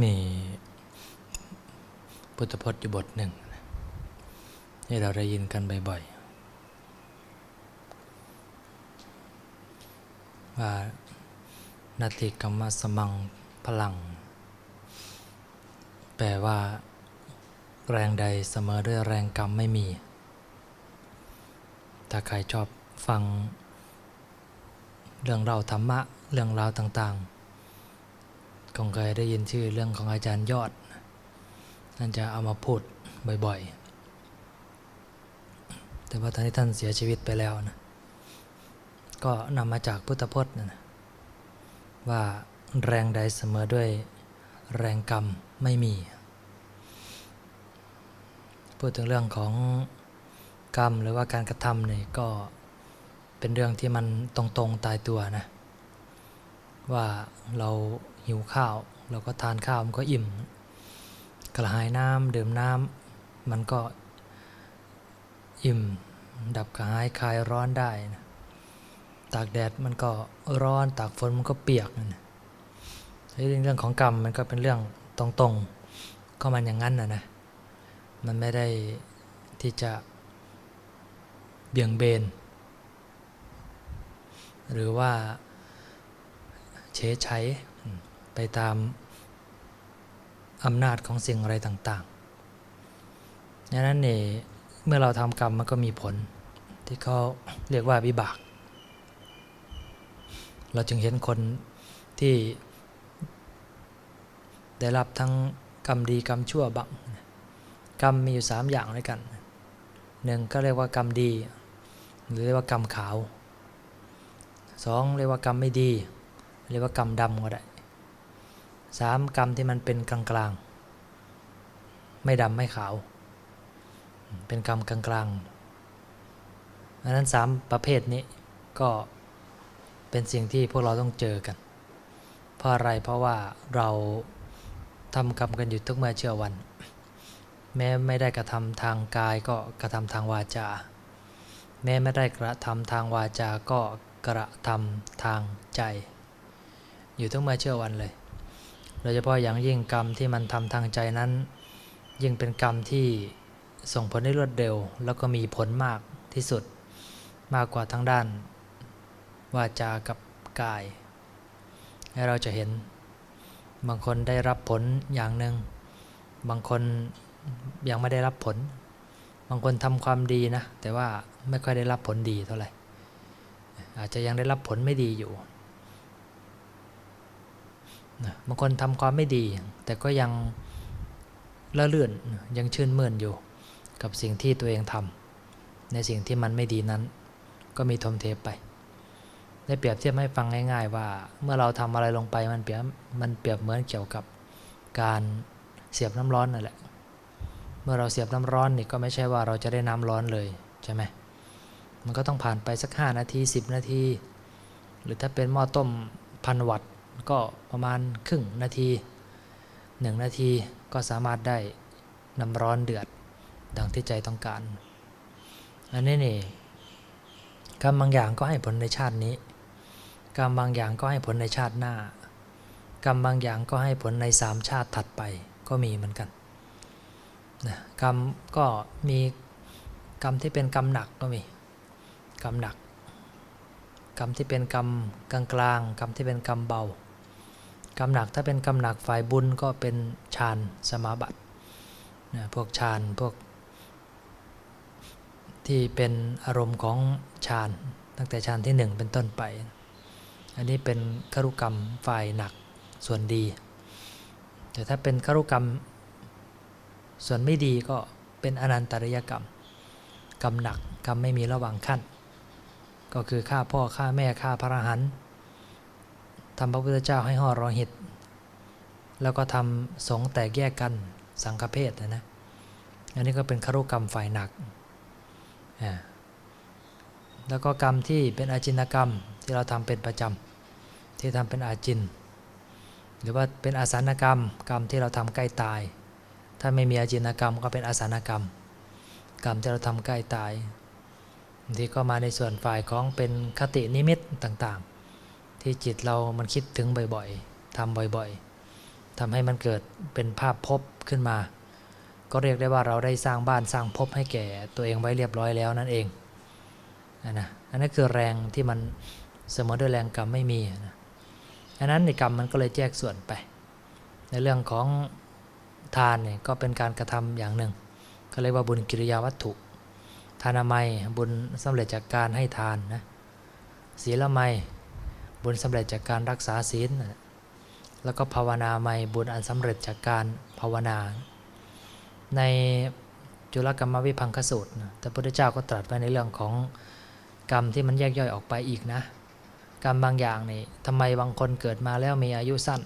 มีพุทธพจน์อยู่บทหนึ่งที่เราได้ยินกันบ่อยๆ ว่านาติกรรมสมังพลัง แปลว่า แรงใดเสมอด้วยแรงกรรมไม่มี ถ้าใครชอบฟัง เรื่องเราวธรรมะ เรื่องราวต่างๆ คงเคยได้ยินชื่อเรื่องของอาจารย์ยอดท่านจะเอามาพูดบ่อยๆ แต่ว่าตอนนี้ท่านเสียชีวิตไปแล้วนะ ก็นำมาจากพุทธพจน์นะว่าแรงใดเสมอด้วยแรงกรรมไม่มี พูดถึงเรื่องของกรรมหรือว่าการกระทำเนี่ยก็เป็นเรื่องที่มันตรงๆตายตัวนะ ว่าเรา หิวข้าวเราก็ทานข้าวมันก็อิ่ม กระหายน้ำดื่มน้ำมันก็อิ่ม ดับกระหายคลายร้อนได้นะตากแดดมันก็ร้อนตากฝนมันก็เปียกนะเรื่องของกรรมมันก็เป็นเรื่องตรงๆ ก็มันอย่างนั้นนะนะมันไม่ได้ที่จะเบี่ยงเบน หรือว่าเฉยใช้ ไปตามอำนาจของสิ่งอะไรต่างๆดังนั้นเนี่ยเมื่อเราทำกรรมมันก็มีผล ที่เขาเรียกว่าวิบาก เราจึงเห็นคนที่ได้รับทั้งกรรมดีกรรมชั่วบ้างกรรมมีอยู่สามอย่างด้วยกันหนึ่งก็เรียกว่ากรรมดี หรือเรียกว่ากรรมขาวสองเรียกว่ากรรมไม่ดี เรียกว่ากรรมดำก็ได้ สามกรรมที่มันเป็นกลางกลางไม่ดำไม่ขาว เป็นกรรมกลางกลางอันนั้นสามประเภทนี้ก็เป็นสิ่งที่พวกเราต้องเจอกัน เพราะอะไรเพราะว่าเราทำกรรมกันอยู่ทุกเมื่อเชื่อวัน แม้ไม่ได้กระทำทางกายก็กระทำทางวาจา แม้ไม่ได้กระทำทางวาจาก็กระทำทางใจ อยู่ทุกเมื่อเชื่อวันเลย โดยเฉพาะอย่างยิ่งกรรมที่มันทำทางใจนั้น ยิ่งเป็นกรรมที่ส่งผลได้รวดเร็ว แล้วก็มีผลมากที่สุดมากกว่าทั้งด้าน วาจากับกาย ให้เราจะเห็น บางคนได้รับผลอย่างหนึ่ง บางคนยังไม่ได้รับผล บางคนทำความดีนะ แต่ว่าไม่ค่อยได้รับผลดีเท่าไหร่อาจจะยังได้รับผลไม่ดีอยู่ นะบางคนทำความไม่ดี แต่ก็ยังละเลื่อนยังชื่นมื่นอยู่ กับสิ่งที่ตัวเองทำในสิ่งที่มันไม่ดีนั้น ก็มีทมเทไป ได้เปรียบเทียบให้ฟังง่าย ๆ ว่าเมื่อเราทำอะไรลงไปมันเปรียบมันเปรียบเหมือนเกี่ยวกับการเสียบน้ำร้อนนั่นแหละ เมื่อเราเสียบน้ำร้อนนี่ก็ไม่ใช่ว่าเราจะได้น้ำร้อนเลยใช่ไหมมันก็ต้องผ่านไปสัก 5 นาที 10 นาที หรือถ้าเป็นหม้อต้มพันวัตต์ ก็ประมาณครึ่งนาที 1 นาทีก็สามารถได้น้ำร้อนเดือดดังที่ใจต้องการ อันนี้นี่กรรมบางอย่างก็ให้ผลในชาตินี้ กรรมบางอย่างก็ให้ผลในชาติหน้า กรรมบางอย่างก็ให้ผลในสามชาติถัดไปก็มีเหมือนกันนะกรรมก็มีกรรมที่เป็นกรรมหนักก็มีกรรมหนัก กรรมที่เป็นกรรมกลางกลางกรรมที่เป็นกรรมเบา กรรมหนักถ้าเป็นกรรมหนักฝ่ายบุญก็เป็นฌานสมาบัตินะพวกฌานพวก ที่เป็นอารมณ์ของฌานตั้งแต่ฌานที่หนึ่งเป็นต้นไป อันนี้เป็นครุกรรมฝ่ายหนักส่วนดี แต่ถ้าเป็นครุกรรมส่วนไม่ดีก็เป็นอนันตริยกรรม กรรมหนักกรรมไม่มีระหว่างขั้น ก็คือฆ่าพ่อฆ่าแม่ฆ่าพระอรหันต์ ทำพระพุทธเจ้าให้ห่อรอหิต แล้วก็ทำสงแตกแยกกันสังฆเพศนะนะอันนี้ก็เป็นคารุกรรมฝ่ายหนักแล้วก็กรรมที่เป็นอาจินกรรมที่เราทำเป็นประจำที่ทำเป็นอาจิน หรือว่าเป็นอาสานกรรม กรรมที่เราทำใกล้ตาย ถ้าไม่มีอาจินกรรมก็เป็นอาสานกรรม กรรมที่เราทำใกล้ตายบางทีก็มาในส่วนฝ่ายของเป็นคตินิมิตต่างๆ ที่จิตเรามันคิดถึงบ่อยๆทำบ่อยๆทำให้มันเกิดเป็นภาพพบขึ้นมา ก็เรียกได้ว่าเราได้สร้างบ้านสร้างภพให้แก่ตัวเองไว้เรียบร้อยแล้วนั่นเองนะนะอันนั้นคือแรงที่มันเสมอด้วยแรงกรรมไม่มีนะอันนั้นในกรรมมันก็เลยแยกส่วนไป ในเรื่องของทานเนี่ยก็เป็นการกระทำอย่างหนึ่ง ก็เรียกว่าบุญกิริยาวัตถุ ทานามัยบุญสำเร็จจากการให้ทานนะศีลไมย บุญสำเร็จจากการรักษาศีล แล้วก็ภาวนาไมยบุญอันสำเร็จจากการภาวนา ในจุลกรรมวิพังคสูตรนะแต่พระพุทธเจ้าก็ตรัสไว้ในเรื่องของกรรมที่มันแยกย่อยออกไปอีกนะ กรรมบางอย่างนี่ทำไมบางคนเกิดมาแล้วมีอายุสั้น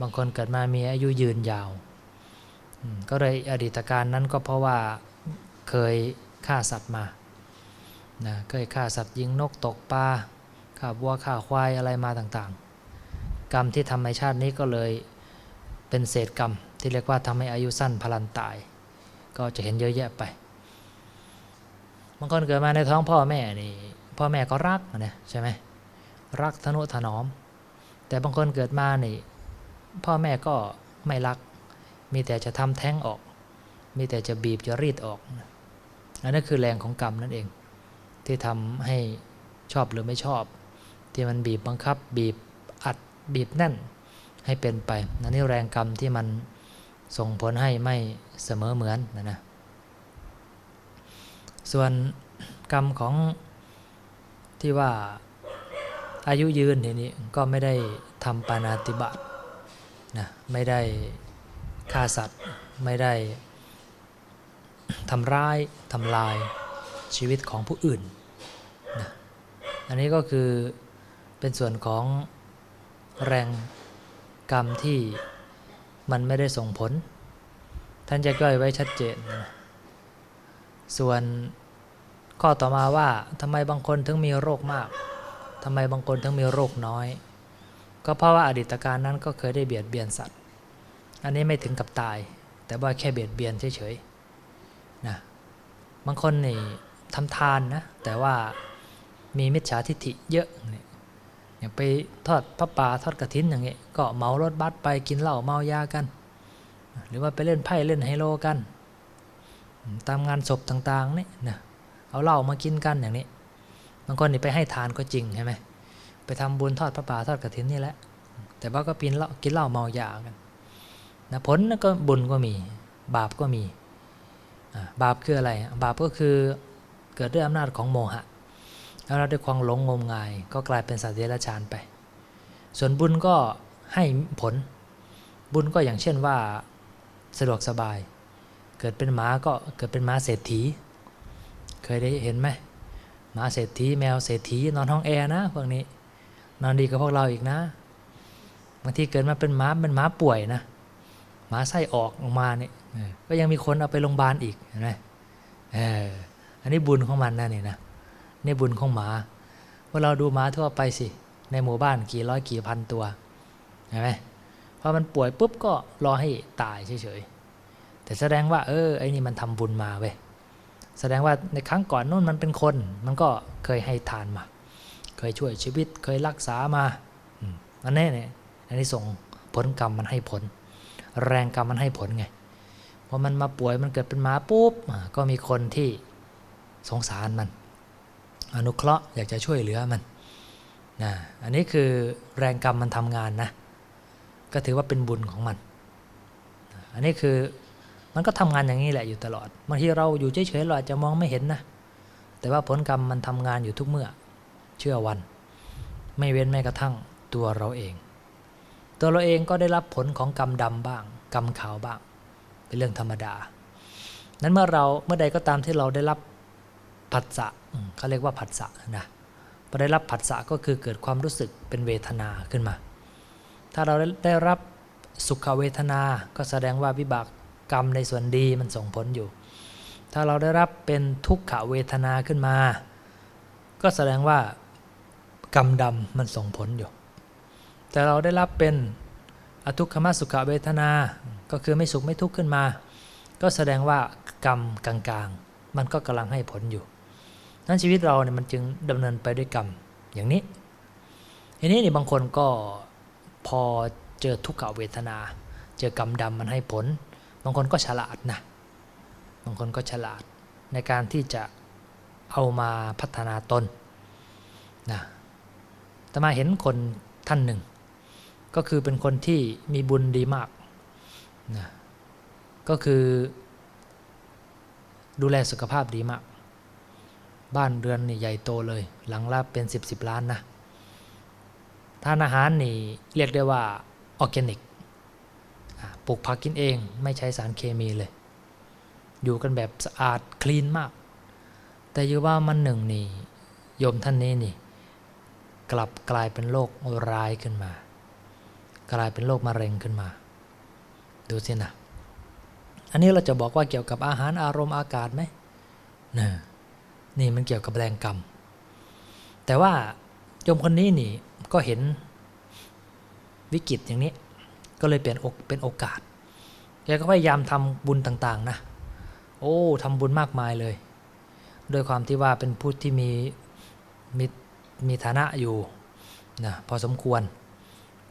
บางคนเกิดมามีอายุยืนยาว ก็เลยอดีตการนั้นก็เพราะว่าเคยฆ่าสัตว์มานะเคยฆ่าสัตว์ยิงนกตกปลา ฆ่าวัวฆ่าควายอะไรมาต่างๆ กรรมที่ทำในชาตินี้ก็เลยเป็นเศษกรรมที่เรียกว่าทำให้อายุสั้นพลันตาย ก็จะเห็นเยอะแยะไปบางคนเกิดมาในท้องพ่อแม่นี่พ่อแม่ก็รักนะใช่ไหมรักทนุถนอม แต่บางคนเกิดมานี่พ่อแม่ก็ไม่รัก มีแต่จะทำแท้งออก มีแต่จะบีบจะรีดออกอันนั้นคือแรงของกรรมนั่นเอง ที่ทำให้ชอบหรือไม่ชอบ ที่มันบีบบังคับ บีบอัดบีบแน่นให้เป็นไปนั่นนี่แรงกรรมที่มันส่งผลให้ไม่เสมอเหมือนนะนะส่วนกรรมของที่ว่าอายุยืนทีนี้ก็ไม่ได้ทำปานาติบาตนะไม่ได้ฆ่าสัตว์ ไม่ได้ทำร้ายทำลายชีวิตของผู้อื่นนะอันนี้ก็คือ เป็นส่วนของแรงกรรมที่มันไม่ได้ส่งผล ท่านจะย่อยไว้ชัดเจน ส่วนข้อต่อมาว่าทำไมบางคนถึงมีโรคมากทำไมบางคนถึงมีโรคน้อย ก็เพราะว่าอดีตการนั้นก็เคยได้เบียดเบียนสัตว์ อันนี้ไม่ถึงกับตาย แต่ว่าแค่เบียดเบียนเฉยๆนะบางคนนี่ทำทานนะแต่ว่ามีมิจฉาทิฐิเยอะเนี่ย อย่างไปทอดพระป่าทอดกระถินอย่างเงี้ยก็เมารถบัสไปกินเหล้าเมายากัน หรือว่าไปเล่นไพ่เล่นไฮโลกัน ตามงานศพต่างๆนี่นะเอาเหล้ามากินกันอย่างนี้บางคนนี่ไปให้ทานก็จริงใช่ไหมไปทำบุญทอดพระป่าทอดกระถินนี่แหละ แต่ว่าก็กินเหล้ากินเหล้าเมายากันนะผลก็บุญก็มี บาปก็มีบาปคืออะไร บาปก็คือเกิดด้วยอำนาจของโมหะ แล้วเราด้วยความหลงงมงาย ก็กลายเป็นสัตว์เดรัจฉานไป ส่วนบุญก็ให้ผล บุญก็อย่างเช่นว่าสะดวกสบาย เกิดเป็นหมาก็เกิดเป็นหมาเศรษฐี เคยได้เห็นไหมหมาเศรษฐีแมวเศรษฐีนอนห้องแอร์นะพวกนี้ นอนดีกับพวกเราอีกนะบางทีเกิดมาเป็นหมาเป็นหมาป่วยนะหมาไส้ออกออกมาเนี่ยก็ยังมีคนเอาไปโรงพยาบาลอีกเห็นไหมเอออันนี้บุญของมันนะนี่นะ ในบุญของหมาว่าเราดูหมาทั่วไปสิ ในหมู่บ้านกี่ร้อยกี่พันตัวเห็นไหมพอมันป่วยปุ๊บก็รอให้ตายเฉยๆแต่แสดงว่า เออไอ้นี่มันทำบุญมาเว้ยแสดงว่าในครั้งก่อนนู้นมันเป็นคน มันก็เคยให้ทานมา เคยช่วยชีวิตเคยรักษามาอันนี้เนี่ยอันนี้ส่งผลกรรมมันให้ผล แรงกรรมมันให้ผลไงพอมันมาป่วยมันเกิดเป็นหมาปุ๊บก็มีคนที่สงสารมัน อนุเคราะห์อยากจะช่วยเหลือมันนะอันนี้คือแรงกรรมมันทำงานนะก็ถือว่าเป็นบุญของมัน อันนี้คือมันก็ทำงานอย่างนี้แหละอยู่ตลอดบางทีเราอยู่เฉยๆเราอาจจะมองไม่เห็นนะแต่ว่าผลกรรมมันทำงานอยู่ทุกเมื่อเชื่อวัน ไม่เว้นแม้กระทั่งตัวเราเอง ตัวเราเองก็ได้รับผลของกรรมดำบ้าง กรรมขาวบ้าง เป็นเรื่องธรรมดา นั้นเมื่อเราเมื่อใดก็ตามที่เราได้รับ ผัสสะเขาเรียกว่าผัสสะนะพอได้รับผัสสะก็คือเกิดความรู้สึกเป็นเวทนาขึ้นมา ถ้าเราได้รับสุขเวทนาก็แสดงว่าวิบากกรรมในส่วนดีมันส่งผลอยู่ ถ้าเราได้รับเป็นทุกขเวทนาขึ้นมา ก็แสดงว่ากรรมดำมันส่งผลอยู่ แต่เราได้รับเป็นอทุกขมสุขเวทนา ก็คือไม่สุขไม่ทุกข์ขึ้นมา ก็แสดงว่ากรรมกลางๆ มันก็กำลังให้ผลอยู่ นั้นชีวิตเราเนี่ยมันจึงดำเนินไปด้วยกรรมอย่างนี้ทีนี้นี่บางคนก็พอเจอทุกขเวทนา เจอกรรมดำมันให้ผล บางคนก็ฉลาดนะบางคนก็ฉลาดในการที่จะเอามาพัฒนาตนนะแต่มาเห็นคนท่านหนึ่ง ก็คือเป็นคนที่มีบุญดีมากนะก็คือดูแลสุขภาพดีมาก บ้านเรือนนี่ใหญ่โตเลย หลังละเป็น 10บสล้านนะทานอาหารนี่เรียกได้ว่าออร์แกนิกปลูกผักกินเองไม่ใช้สารเคมีเลย อยู่กันแบบสะอาดคลีนมาก แต่อยู่ว่ามันหนึ่งนี่โยมท่านนี้นี่ กลับกลายเป็นโรคร้ายขึ้นมา กลายเป็นโรคมะเร็งขึ้นมา ดูสินะอันนี้เราจะบอกว่าเกี่ยวกับอาหารอารมณ์อากาศไหมนี่ นี่มันเกี่ยวกับแรงกรรม แต่ว่าโยมคนนี้นี่ก็เห็นวิกฤตอย่างนี้ ก็เลยเปลี่ยนอกเป็นโอกาสแกก็พยายามทำบุญต่างๆนะ โอ้ทำบุญมากมายเลยด้วยความที่ว่าเป็นผู้ที่มีมีมีฐานะอยู่นะพอสมควร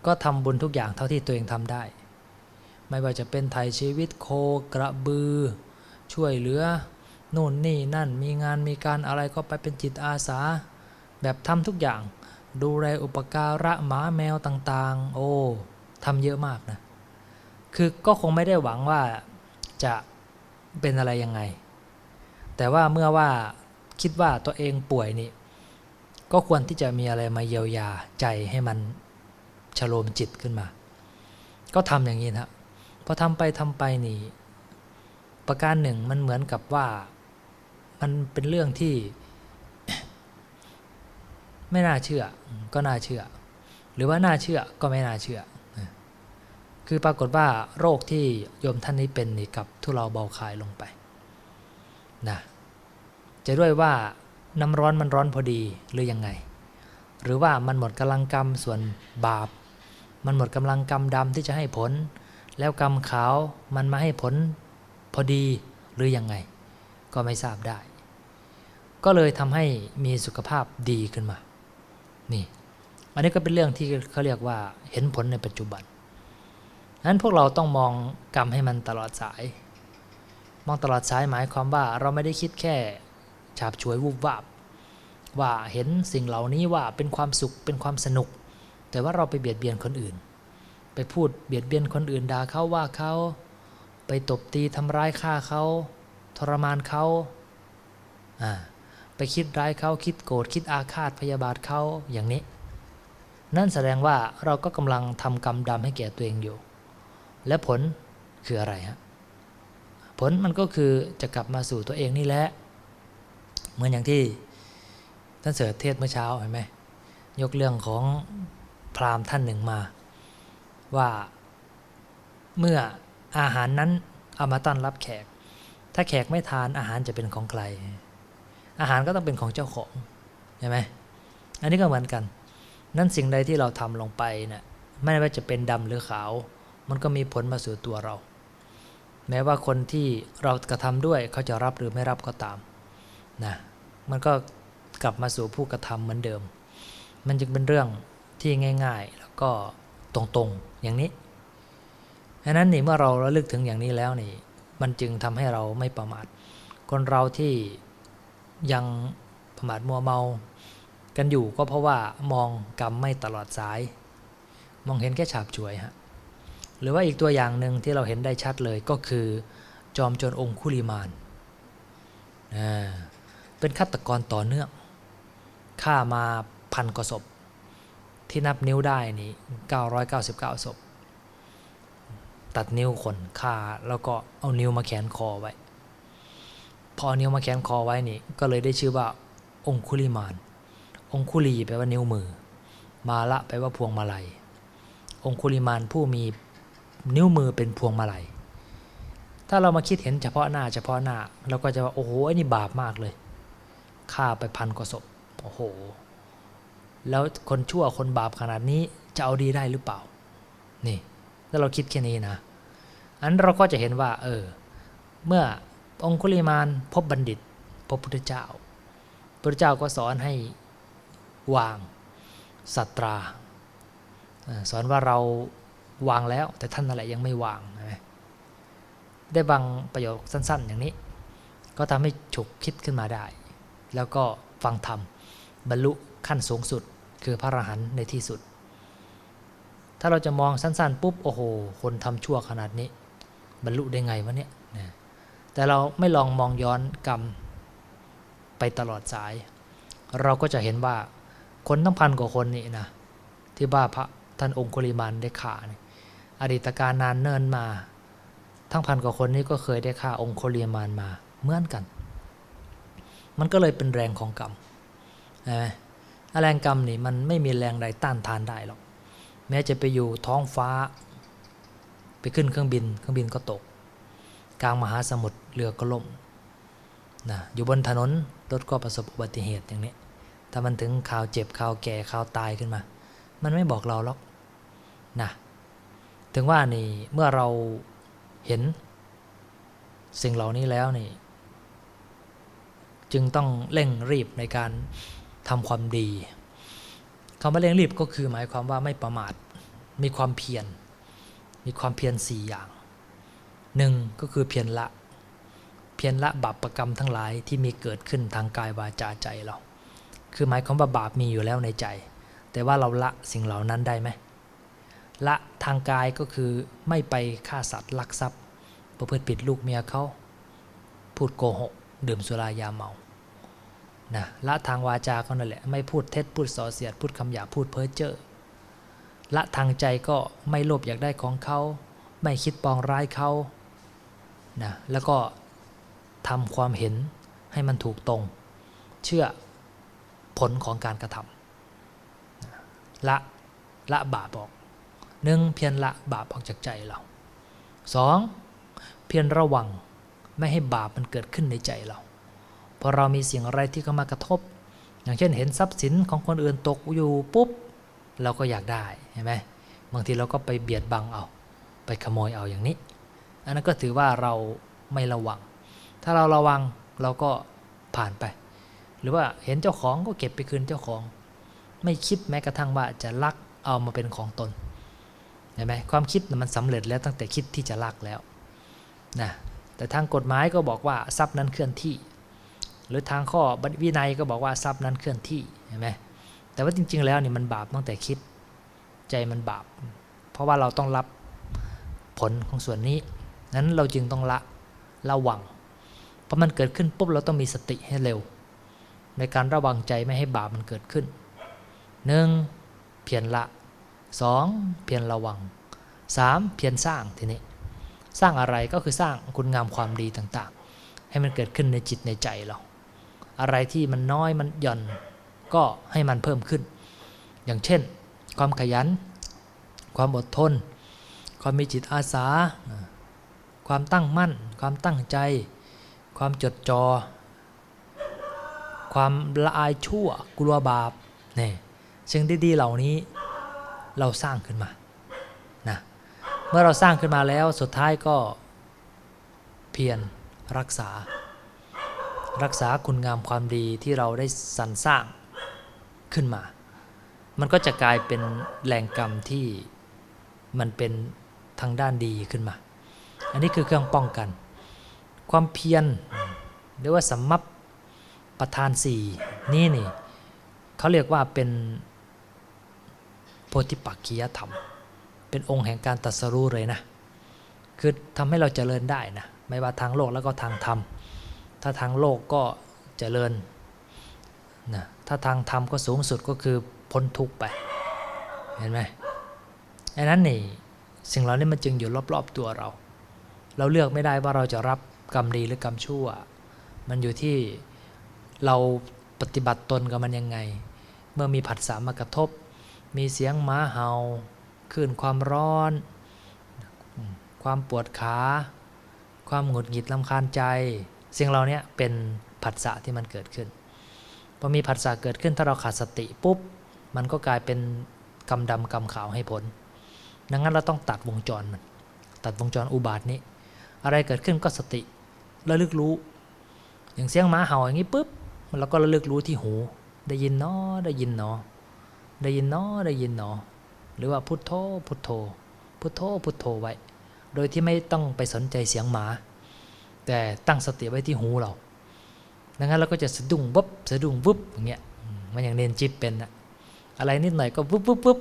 ก็ทำบุญทุกอย่างเท่าที่ตัวเองทำได้ ไม่ว่าจะเป็นไถ่ชีวิตโคกระบือ ช่วยเหลือ นู่นนี่นั่นมีงานมีการอะไรก็ไปเป็นจิตอาสา แบบทำทุกอย่าง ดูแลอุปการะหมาแมวต่างๆ โอ้ทำเยอะมากนะ คือก็คงไม่ได้หวังว่าจะเป็นอะไรยังไง แต่ว่าเมื่อว่าคิดว่าตัวเองป่วยนี่ ก็ควรที่จะมีอะไรมาเยียวยาใจให้มันชโลมจิตขึ้นมา ก็ทำอย่างนี้นะพอทำไปทำไปนี่ ประการหนึ่งมันเหมือนกับว่า มันเป็นเรื่องที่ ไม่น่าเชื่อ ก็น่าเชื่อ หรือว่าน่าเชื่อก็ไม่น่าเชื่อ คือปรากฏว่าโรคที่โยมท่านนี้เป็นนี่กับทุเลาเบาคายลงไปนะจะด้วยว่าน้ำร้อนมันร้อนพอดีหรือยังไง หรือว่ามันหมดกำลังกรรมส่วนบาป มันหมดกำลังกรรมดำที่จะให้ผล แล้วกรรมขาวมันมาให้ผลพอดีหรือยังไง ก็ไม่ทราบได้ ก็เลยทำให้มีสุขภาพดีขึ้นมา นี่ อันนี้ก็เป็นเรื่องที่เขาเรียกว่าเห็นผลในปัจจุบันนั้นพวกเราต้องมองกรรมให้มันตลอดสาย มองตลอดสายหมายความว่าเราไม่ได้คิดแค่ฉาบฉวยวูบวาบ ว่าเห็นสิ่งเหล่านี้ว่าเป็นความสุขเป็นความสนุก แต่ว่าเราไปเบียดเบียนคนอื่น ไปพูดเบียดเบียนคนอื่นด่าเขาว่าเขาไปตบตีทำร้ายฆ่าเขาทรมานเขาอ่า ไปคิดร้ายเขาคิดโกรธคิดอาฆาตพยาบาทเขาอย่างนี้ นั่นแสดงว่าเราก็กำลังทำกรรมดำให้แก่ตัวเองอยู่ และผลคืออะไรฮะผลมันก็คือจะกลับมาสู่ตัวเองนี่แหละ เหมือนอย่างที่ท่านเสด็จเทศเมื่อเช้าเห็นไหมยกเรื่องของพราหมณ์ท่านหนึ่งมา ว่าเมื่ออาหารนั้นเอามาต้อนรับแขก ถ้าแขกไม่ทานอาหารจะเป็นของใคร อาหารก็ต้องเป็นของเจ้าของใช่ไหมอันนี้ก็เหมือนกัน นั่นสิ่งใดที่เราทำลงไปเนะี่ยไม่ว่าจะเป็นดำหรือขาว มันก็มีผลมาสู่ตัวเรา แม้ว่าคนที่เรากระทำด้วยเขาจะรับหรือไม่รับก็ตามนะมันก็กลับมาสู่ผู้กระทำเหมือนเดิม มันจึงเป็นเรื่องที่ง่าย ๆ แล้วก็ตรงๆอย่างนี้ดังนั้นนี่เมื่อเราระลึกถึงอย่างนี้แล้วนี่ มันจึงทำให้เราไม่ประมาทคนเราที่ ยังประมาทมัวเมากันอยู่ก็เพราะว่ามองกรรมไม่ตลอดสาย มองเห็นแค่ฉาบฉวยฮะหรือว่าอีกตัวอย่างหนึ่งที่เราเห็นได้ชัดเลยก็คือ จอมโจรองคุลิมานเป็นฆาตกรต่อเนื่องฆ่ามาพันกว่าศพ ที่นับนิ้วได้นี่999ศพ ตัดนิ้วคนฆ่าแล้วก็เอานิ้วมาแขนคอไว้ พอนิ้วมาแขนคอไว้นี่ก็เลยได้ชื่อว่า องคุลิมาน องคุลีแปลว่านิ้วมือ มาละแปลว่าพวงมาลัย องคุลิมานผู้มีนิ้วมือเป็นพวงมาลัย ถ้าเรามาคิดเห็นเฉพาะหน้าเฉพาะหน้าเราก็จะว่าโอ้โหไอ้นี่บาปมากเลยฆ่าไปพันกว่าศพโอ้โห แล้วคนชั่วคนบาปขนาดนี้จะเอาดีได้หรือเปล่า นี่ถ้าเราคิดแค่นี้นะอันเราก็จะเห็นว่า เออ เมื่อ องคุลิมานพบบัณฑิต พบพุทธเจ้าพระเจ้าก็สอนให้วางสัตรา สอนว่าเราวางแล้ว แต่ท่านนั่นแหละยังไม่วางใช่ไหมได้บางประโยคสั้น ๆ อย่างนี้ ก็ทำให้ฉุกคิดขึ้นมาได้ แล้วก็ฟังธรรมบรรลุขั้นสูงสุด คือพระอรหันต์ในที่สุด ถ้าเราจะมองสั้น ๆ ปุ๊บ โอ้โห คนทำชั่วขนาดนี้ บรรลุได้ไงวะเนี่ยนะ แต่เราไม่ลองมองย้อนกรรมไปตลอดสาย เราก็จะเห็นว่าคนทั้งพันกว่าคนนี่นะที่บ้าพระท่านองคุลิมานได้ฆ่าเนี่ยอดีตการนานเนินมา ทั้งพันกว่าคนนี้ก็เคยได้ฆ่าองคุลิมานมาเหมือนกัน มันก็เลยเป็นแรงของกรรมใช่ไหมแรงกรรมนี่มันไม่มีแรงใดต้านทานได้หรอก แม้จะไปอยู่ท้องฟ้า ไปขึ้นเครื่องบิน เครื่องบินก็ตก กลางมหาสมุทรเรือก็ล่มนะอยู่บนถนนรถก็ประสบอุบัติเหตุอย่างนี้ ถ้ามันถึงข่าวเจ็บข่าวแก่ข่าวตายขึ้นมา มันไม่บอกเราหรอกนะถึงว่านี่เมื่อเราเห็น สิ่งเหล่านี้แล้วนี่ จึงต้องเร่งรีบในการทำความดีคำว่าเร่งรีบก็คือหมายความว่าไม่ประมาทมีความเพียรมีความเพียรสี่อย่าง หนึ่งก็คือเพียรละ เพียรละบาปประกรรมทั้งหลายที่มีเกิดขึ้นทางกายวาจาใจเรา คือหมายความว่าบาปมีอยู่แล้วในใจ แต่ว่าเราละสิ่งเหล่านั้นได้ไหมละทางกายก็คือไม่ไปฆ่าสัตว์ลักทรัพย์ ประพฤติผิดลูกเมียเขาพูดโกหก ดื่มสุรายาเมานะละทางวาจาก็นั่นแหละไม่พูดเท็จพูดส่อเสียดพูดคำหยาพูดเพ้อเจ้อละทางใจก็ไม่โลภอยากได้ของเขา ไม่คิดปองร้ายเขา นะแล้วก็ทำความเห็นให้มันถูกตรง เชื่อผลของการกระทำละละบาปออกหนึ่งเพียรละบาปออกจากใจเราสองเพียรระวังไม่ให้บาปมันเกิดขึ้นในใจเราพอเรามีเสิ่งอะไรที่เข้ามากระทบ อย่างเช่นเห็นทรัพย์สินของคนอื่นตกอยู่ปุ๊บ เราก็อยากได้เห็นไหมบางทีเราก็ไปเบียดบังเอา ไปขโมยเอาอย่างนี้ อันนั้นก็ถือว่าเราไม่ระวัง ถ้าเราระวังเราก็ผ่านไป หรือว่าเห็นเจ้าของก็เก็บไปคืนเจ้าของ ไม่คิดแม้กระทั่งว่าจะลักเอามาเป็นของตนเห็นไหมความคิดมันสำเร็จแล้วตั้งแต่คิดที่จะลักแล้วนะแต่ทางกฎหมายก็บอกว่าทรัพย์นั้นเคลื่อนที่ หรือทางข้อวินัยก็บอกว่าทรัพย์นั้นเคลื่อนที่เห็นไหมแต่ว่าจริง ๆ แล้วนี่มันบาปตั้งแต่คิดใจมันบาป เพราะว่าเราต้องรับผลของส่วนนี้ นั้นเราจึงต้องละระวัง เพอมันเกิดขึ้นปุ๊บเราต้องมีสติให้เร็ว ในการระวังใจไม่ให้บาปมันเกิดขึ้นหนึ่งเพียรละสองเพียรระวังสามเพียรสร้างทีนี้สร้างอะไรก็คือสร้างคุณงามความดีต่างๆ ให้มันเกิดขึ้นในจิตในใจเรา อะไรที่มันน้อยมันหย่อนก็ให้มันเพิ่มขึ้น อย่างเช่น ความขยัน ความอดทน ความมีจิตอาสา ความตั้งมั่น ความตั้งใจ ความจดจอ่อความละอายชั่วกลัวบาปนี่ยสิ่งดีๆเหล่านี้เราสร้างขึ้นมานะเมื่อเราสร้างขึ้นมาแล้วสุดท้ายก็เพียรรักษา รักษาคุณงามความดีที่เราได้สรรสร้างขึ้นมา มันก็จะกลายเป็นแรงกรรมที่มันเป็นทางด้านดีขึ้นมา อันนี้คือเครื่องป้องกัน ความเพียรหรือว่าสัมมัปประธานสี่นี่นี่เขาเรียกว่าเป็นโพธิปักขียธรรม เป็นองค์แห่งการตัสรู้เลยนะ คือทำให้เราเจริญได้นะ ไม่ว่าทางโลกแล้วก็ทางธรรม ถ้าทางโลกก็เจริญนะถ้าทางธรรมก็สูงสุดก็คือพ้นทุกข์ไป เห็นไหมไอ้นั้นนี่สิ่งเหล่านี้มันจึงอยู่รอบๆตัวเรา เราเลือกไม่ได้ว่าเราจะรับกรรมดีหรือกรรมชั่ว มันอยู่ที่เราปฏิบัติตนกับมันยังไง เมื่อมีผัสสะมากระทบ มีเสียงหมาเห่าคลื่นความร้อน ความปวดขา ความหงุดหงิดลำคาญใจ สิ่งเหล่านี้เป็นผัสสะที่มันเกิดขึ้นพอมีผัสสะเกิดขึ้นถ้าเราขาดสติปุ๊บ มันก็กลายเป็นกรรมดำกรรมขาวให้ผล ดังนั้นเราต้องตัดวงจรมัน ตัดวงจรอุบาทนี้ อะไรเกิดขึ้นก็สติระลึกรู้ อย่างเสียงหมาเห่าอย่างนี้ปุ๊บเราก็ระลึกรู้ที่หู ได้ยินเนาะได้ยินเนาะได้ยินเนาะได้ยินเนาะหรือว่าพุทโธพุทโธ พุทโธพุทโธไว้ โดยที่ไม่ต้องไปสนใจเสียงหมา แต่ตั้งสติไว้ที่หูเราดังนั้นเราก็จะสะดุ้งวุบสะดุ้งวุบอย่างเงี้ยมันอย่างเนนจิตเป็นอะอะไรนิดหน่อยก็วุบวุบวุบ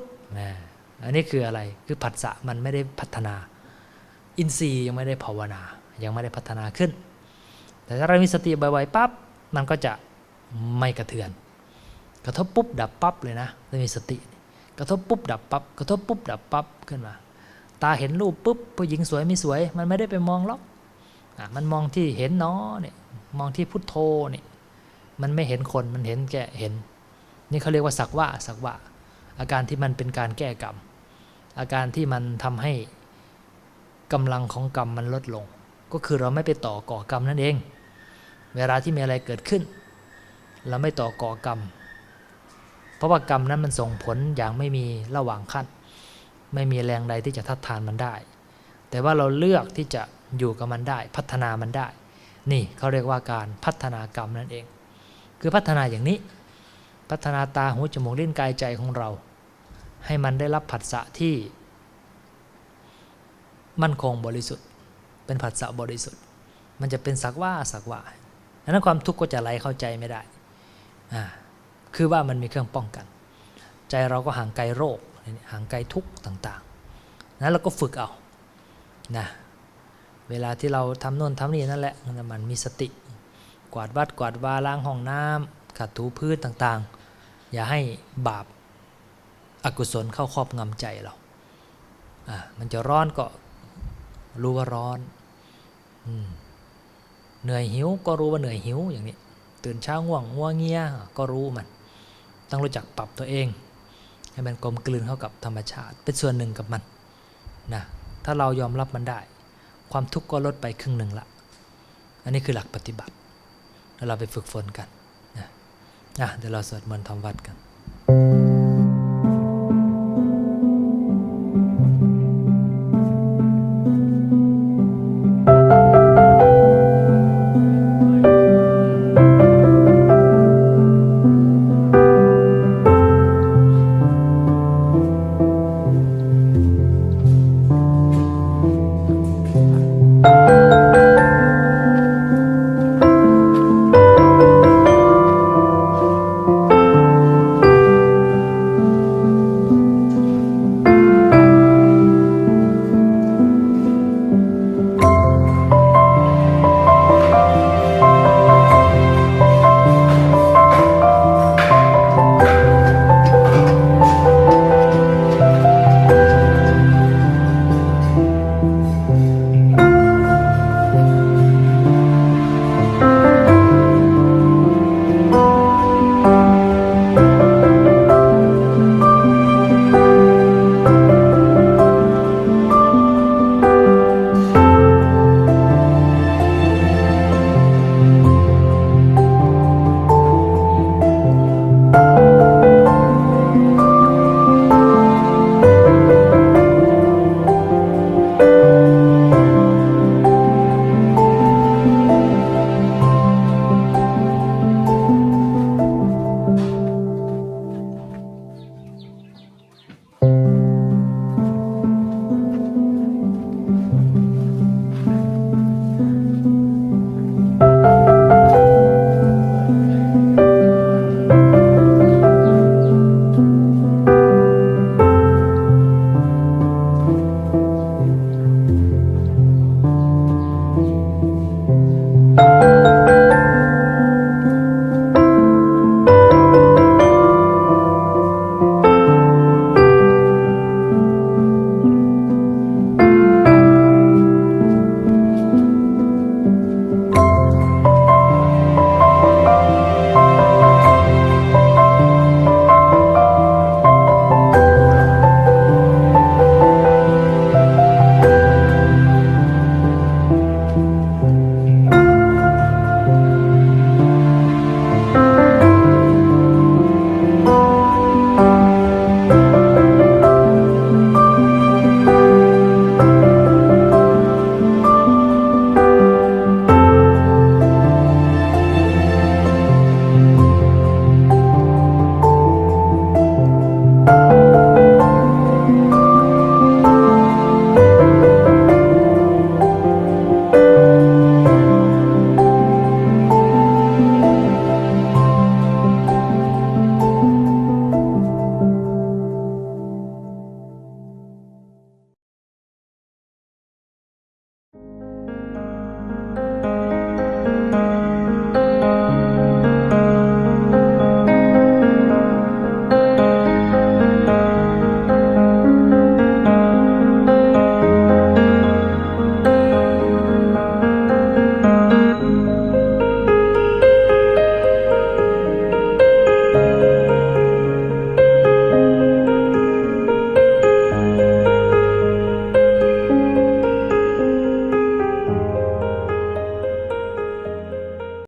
อันนี้คืออะไรคือผัสสะมันไม่ได้พัฒนา อินทรีย์ยังไม่ได้ภาวนา ยังไม่ได้พัฒนาขึ้น แต่ถ้าเรามีสติบ่อยๆปั๊บมันก็จะไม่กระเทือน กระทบปุ๊บดับปั๊บเลยนะถ้ามีสติ กระทบปุ๊บดับปั๊บกระทบปุ๊บดับปั๊บขึ้นมา ตาเห็นรูปปุ๊บผู้หญิงสวยไม่สวย มันไม่ได้ไปมองหรอกมันมองที่เห็นเนาะเนี่ยมองที่พุทโธเนี่ยมันไม่เห็นคนมันเห็นแก่เห็น นี่เขาเรียกว่าสักว่าสักว่าอาการที่มันเป็นการแก้กรรม อาการที่มันทำให้ กำลังของกรรมมันลดลง ก็คือเราไม่ไปต่อก่อกรรมนั่นเอง เวลาที่มีอะไรเกิดขึ้น เราไม่ต่อก่อกรรม เพราะว่ากรรมนั้นมันส่งผลอย่างไม่มีระหว่างขั้น ไม่มีแรงใดที่จะทัดทานมันได้ แต่ว่าเราเลือกที่จะอยู่กับมันได้ พัฒนามันได้ นี่เขาเรียกว่าการพัฒนากรรมนั่นเอง คือพัฒนาอย่างนี้ พัฒนาตาหูจมูกลิ้นกายใจของเรา ให้มันได้รับผัสสะที่ มั่นคงบริสุทธิ์ เป็นผัสสะบริสุทธิ์ มันจะเป็นสักว่าสักว่าดังนั้นความทุกข์ก็จะไหลเข้าใจไม่ได้อ่าคือว่ามันมีเครื่องป้องกัน ใจเราก็ห่างไกลโรคห่างไกลทุกข์ต่างๆนั้นเราก็ฝึกเอานะเวลาที่เราทำโน่นทำนี่นั่นแหละมันมีสติ กวาดวัดกวาดวาล้างห้องน้ำขัดถูพื้นต่างๆ อย่าให้บาปอากุศลเข้าครอบงำใจเราอ่ามันจะร้อนก็ รู้ว่าร้อนอเหนื่อยหิวก็รู้ว่าเหนื่อยหิวอย่างนี้ ตื่นเช้าง่วงง่วงเงียก็รู้มัน ต้องรู้จักปรับตัวเอง ให้มันกลมกลืนเข้ากับธรรมชาติ เป็นส่วนหนึ่งกับมันนะถ้าเรายอมรับมันได้ ความทุกข์ก็ลดไปครึ่งหนึ่งละ อันนี้คือหลักปฏิบัติแล้วเราไปฝึกฝนกันนะอะเดี๋ยวเราสวดมนต์ทำวัดกัน